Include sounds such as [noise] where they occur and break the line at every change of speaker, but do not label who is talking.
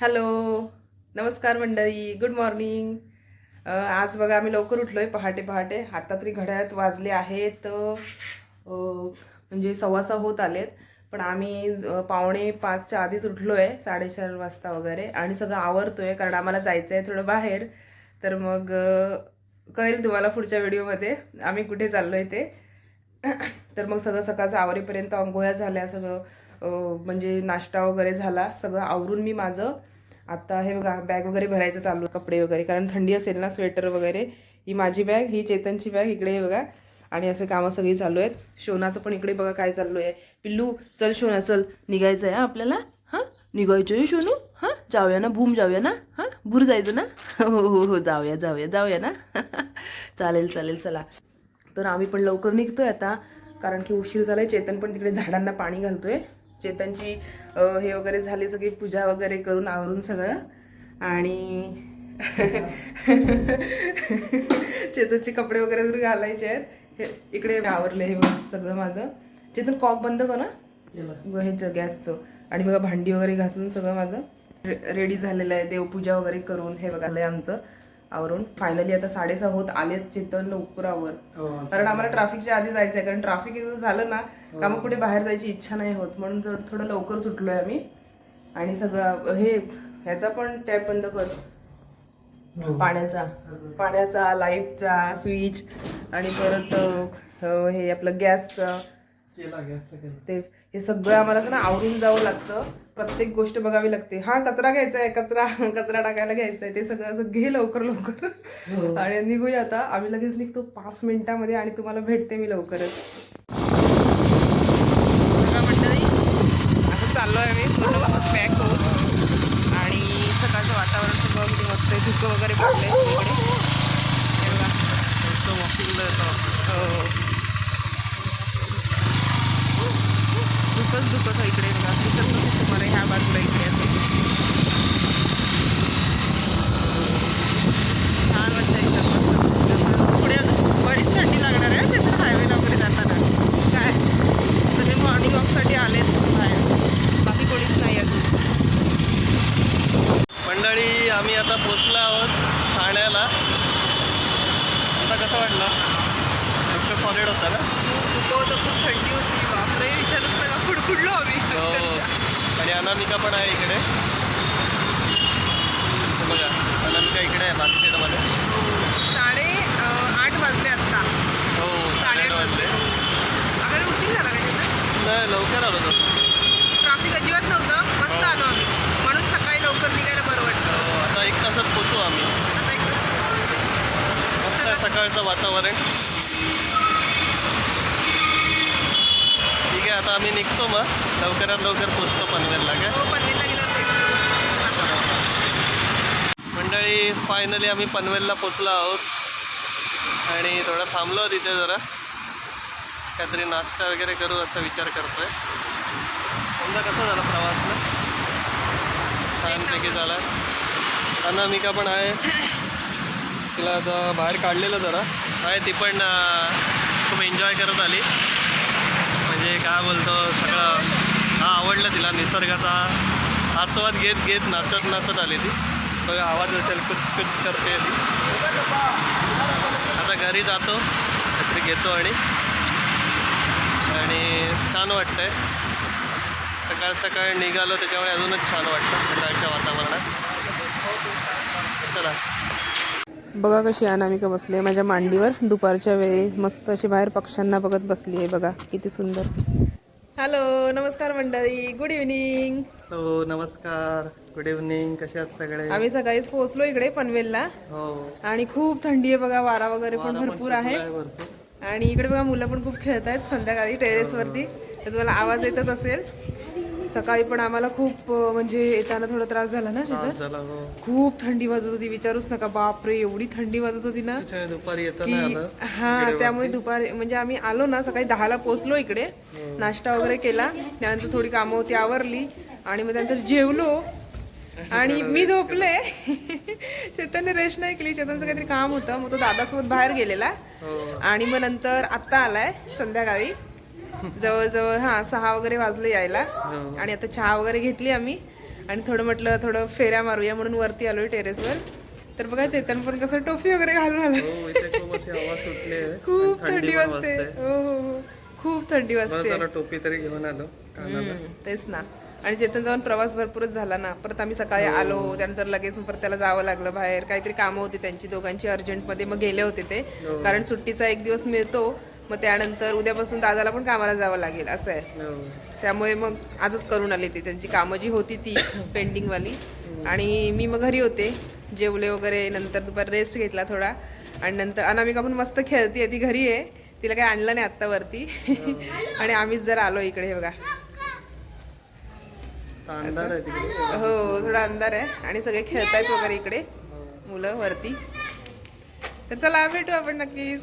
Hello नमस्कार मंडळी good morning आज बघा आम्ही लवकर उठलो आहे पहाटे पहाटे. आता तरी घड्याळात वाजले आहेत म्हणजे सव्वासा होत आलेत. पण आम्ही पावणे पाचच्या आधीच उठलो आहे साडेचार वाजता वगैरे. आणि सगळं आवरतो आहे कारण आम्हाला जायचं आहे थोडं बाहेर. तर मग कळेल तुम्हाला पुढच्या व्हिडिओमध्ये आम्ही कुठे चाललो आहे ते. तर मग सगळं सकाळचं आवरेपर्यंत अंघोळ्या झाल्या सगळं म्हणजे नाश्ता वगैरे झाला सगळं आवरून मी माझं. आता हे बघा बॅग वगैरे भरायचं चालू आहे, कपडे वगैरे. कारण थंडी असेल ना स्वेटर वगैरे. ही माझी बॅग ही चेतनची बॅग इकडे बघा. आणि असे कामं सगळी चालू आहेत. शोनाचं पण इकडे बघा काय चालू आहे. पिल्लू चल शोना चल. निघायचं आहे आपल्याला? हां? निघायचं आहे हो शोनू? हां? जाऊया ना भूम जाऊया ना? हां? भूर जायचं ना? हो, हो हो हो जाऊया जाऊया जाऊया ना? [laughs] चालेल चालेल चला. तर आम्ही पण लवकर निघतोय आता. कारण की उशीर झालाय चेतन पण तिकडे झाडांना पाणी घालतोय. चेतनची हे वगैरे झाली सगळी पूजा वगैरे करून आवरून सगळं. आणि [laughs] चेतनचे कपडे वगैरे जर घालायचे आहेत. हे इकडे आवरले हे बघ सगळं माझं. चेतन कॉक बंद कर ना ह्याचं गॅसचं आणि बघा भांडी वगैरे घासून सगळं माझं. रेडी झालेलं आहे. देवपूजा वगैरे करून हे बघा आलंय आमचं. आवरून. फायनली आता साडेसहा होत आलेत चेतन लवकर आवर कारण आम्हाला ट्रॅफिकच्या आधी जायचं आहे कारण ट्रॅफिक झालं ना का मग कुठे बाहेर जायची इच्छा नाही होत. म्हणून जर थोडं लवकर सुटलोय आम्ही. आणि सगळं हे ह्याचा पण टॅप बंद कर. पाण्याचा. पाण्याचा लाईटचा स्विच आणि परत हे आपलं गॅसचं. तेच. हे सगळं आम्हाला असं ना आवरून जावं लागतं. प्रत्येक गोष्ट बघावी लागते. हा कचरा घ्यायचा आहे कचरा कचरा टाकायला घ्यायचा आहे ते सगळं असं घे लवकर लवकर. आणि निघूया आता. आम्ही लगेच निघतो पाच मिनिटामध्ये आणि तुम्हाला भेटते मी लवकरच. मंडळी असं चाललो आहे मी पूर्ण पॅक होऊन. आणि सकाळचं वातावरण खूप अगदी मस्त आहे. धुकं वगैरे सगळीकडे. हे बघा.
वॉकिंगला येतो.
हो. धुकंच धुकंच आहे इकडे. बघा दिसत नसेल तुम्हाला ह्या बाजूला इकडे असं. छान वाटतं एकदम मस्त. पुढे अजून बरीच थंडी लागणार आहे क्षेत्र हायवेला वगैरे जाताना. काय? सगळे मॉर्निंग वॉकसाठी आलेत बाहेर. बाकी कोणीच नाही अजून.
मंडळी आम्ही आता पोचलो आहोत ठाण्याला. आता कसं वाटलं? सॉलिड होता ना?
खूप थंडी होती. बापरे विचारूच फुडफुडलो आम्ही.
हो. आणि अनामिका पण आहे इकडे. हे बघा अनामिका इकडे आहे बाकी सीटमध्ये
साडे आठ वाजले आत्ता
हो
साडेआठ वाजले. आपल्याला उशीर झाला का तिथं?
नाही लवकर आलो तसं.
ट्रॅफिक अजिबात नव्हतं. मस्त आलो आम्ही. म्हणून सकाळी लवकर निघायला बरं वाटतं
हो, आता एक तासात पोचू आम्ही.
आता एक
मस्त आहे सकाळचं वातावरण. आम्ही निघतो मग. लवकरात लवकर पोचतो पनवेलला काय
हो.
मंडळी फायनली आम्ही पनवेलला पोचलो आहोत. आणि थोडं थांबलो तिथे जरा. काहीतरी नाश्ता वगैरे करू असा विचार करतोय. समजा कसा झाला प्रवास? ना छानपैकी झाला. अनामिका पण आहे. तिला आता बाहेर काढलेलं जरा. आहे ती पण खूप एन्जॉय करत आली. काय बोलतो सगळं. हा आवडलं तिला निसर्गाचा. आस्वाद घेत घेत नाचत नाचत आली ती. बघा आवाज असेल कुच कुच करते ती. आता घरी जातो काहीतरी घेतो आणि. आणि छान वाटतंय. सकाळ सकाळ निघालो त्याच्यामुळे अजूनच छान वाटतं सकाळच्या वातावरणात. चला.
बघा कशी अनामिका बसली आहे. माझ्या मांडीवर दुपारच्या वेळी मस्त अशी बाहेर पक्ष्यांना बघत बसली आहे बघा. किती सुंदर. हॅलो नमस्कार मंडळी. गुड इव्हनिंग
हो नमस्कार. गुड इव्हनिंग कसे आहात सगळे?
आम्ही सकाळीच पोहोचलो इकडे पनवेलला.
हो.
आणि खूप थंडी आहे बघा. वारा वगैरे पण भरपूर आहे. आणि इकडे बघा मुलं पण खूप खेळत आहेत संध्याकाळी टेरेसवरती. तर तुम्हाला आवाज येतच असेल. सकाळी पण आम्हाला खूप म्हणजे येताना थोडा त्रास झाला ना तिथं?
हो.
खूप थंडी वाजत होती विचारूच नका बापरे एवडी थंडी वाजत होती ना?
दुपारी
हा त्यामुळे दुपारी म्हणजे आम्ही आलो ना सकाळी दहाला पोहोचलो इकडे नाश्ता वगैरे केला त्यानंतर थोडी कामं होती आवरली आणि मग त्यानंतर जेवलो. आणि [laughs] मी झोपले. [laughs] चेतनने रेस्ट नाही केली चेतनचं काहीतरी काम होतं मग तो दादासोबत बाहेर गेलेला. आणि मग नंतर आत्ता आलाय संध्याकाळी. जवळजवळ हा सहा वगैरे वाजले यायला. आणि आता चहा वगैरे घेतली आम्ही. आणि थोडं म्हटलं थोडं फेऱ्या मारूया म्हणून वरती आलोय टेरेसवर. तर बघा चेतन पण कसं टोपी वगैरे घालून आलं.
हो खूप
थंडी वाजते. हो हो हो. खूप थंडी वाजते.
टोपी तरी घेऊन आलो
तेच ना. आणि चेतन जाऊन प्रवास भरपूरच झाला ना. परत आम्ही सकाळी आलो त्यानंतर लगेच परत त्याला जावं लागलं बाहेर. काहीतरी कामं होती त्यांची दोघांची अर्जंटमध्ये मग गेले होते ते. कारण सुट्टीचा एक दिवस मिळतो. मग त्यानंतर उद्यापासून दादाला पण कामाला जावं लागेल असं आहे.
हो.
त्यामुळे मग आजच करून आली ती त्यांची कामं जी होती ती [coughs] पेंडिंगवाली. आणि मी मग घरी होते जेवले वगैरे नंतर दुपार रेस्ट घेतला थोडा. आणि नंतर अनामिका पण मस्त खेळते ती घरी आहे. तिला काही आणलं नाही आत्ता वरती. [laughs] आणि आम्हीच जर आलो इकडे हे बघा. हो थोडा अंधार आहे. आणि सगळे खेळतायत वगैरे इकडे
हो.
मुलं वरती. तर चला भेटू आपण नक्कीच.